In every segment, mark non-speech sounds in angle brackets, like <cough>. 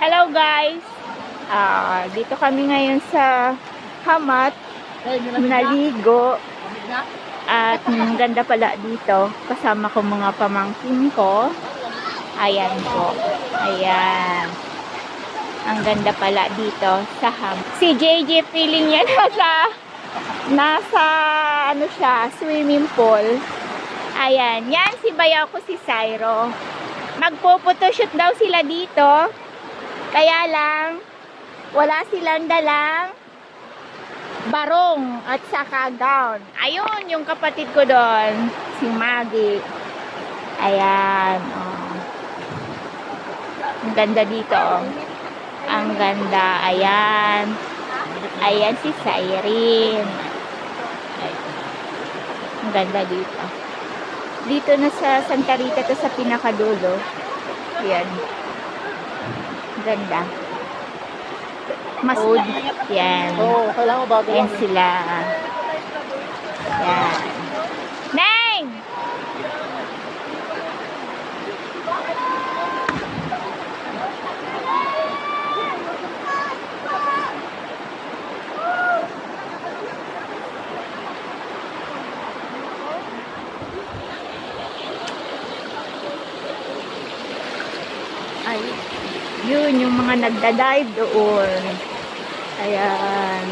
Hello guys! Ah, dito kami ngayon sa Hamat, naligo. At ang ganda pala dito. Kasama ko mga pamangkin ko. Ayan po. Ayan. Ang ganda pala dito sa Hamat. Si JJ feeling niya <laughs> nasa nasa ano siya, swimming pool. Ayan. Yan si bayaw ko si Syro. Magpo-photoshoot daw sila dito. Kaya lang, wala silang dalang barong at saka gown. Ayun, yung kapatid ko doon, si Maggie. Ayan, oh. Ang ganda dito, oh. Ang ganda, ayan. Ayan si Cyrene. Ang ganda dito. Dito na sa Santa Rita to sa pinakadulo. Ayan. Ganda. Mas Yan. Oo, kailangan bago Yan sila. Yan. Neng! Ay, yun yung mga nagda-dive doon. Ayan.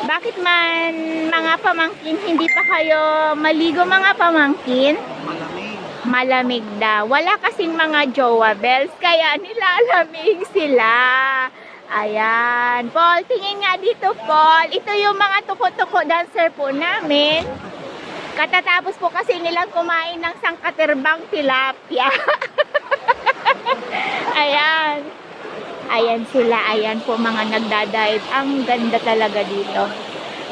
Bakit man mga pamangkin hindi pa kayo maligo mga pamangkin? Malamig. Malamig daw. Wala kasing mga jowa bells kaya nilalamig sila. Ayan. Paul, tingin nga dito, Paul. Ito yung mga tuko-tuko dancer po namin. Katatapos po kasi nilang kumain ng sangkaterbang tilapia. <laughs> Ayan. Ayan sila, ayan po mga nagdadive. Ang ganda talaga dito.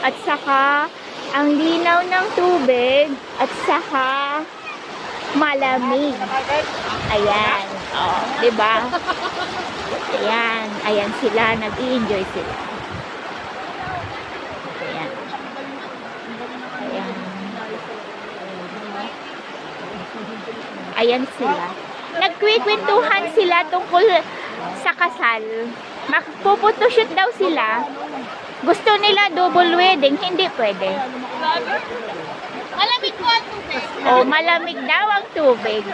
At saka, ang linaw ng tubig. At saka, malamig. Ayan. Oh, 'di ba? Ayan, ayan sila, nag-enjoy sila. Ayan. Ayan. Ayan sila. Nagkwikwentuhan sila tungkol sa kasal. Magpuputoshoot daw sila. Gusto nila double wedding, hindi pwede. Malamig po ang tubig. O, malamig daw ang tubig.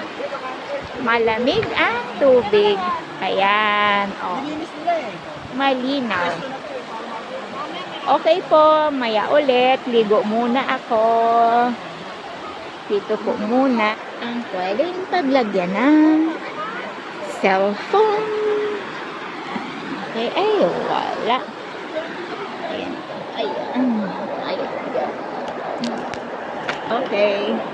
Malamig ang tubig. Ayan. O, Linis nila eh. malinaw. Okay po, maya ulit. Ligo muna ako. Dito po muna ang pwedeng paglagyan ng cellphone. Okay, ay, wala. Ayan. Ayan. Ayan. Okay.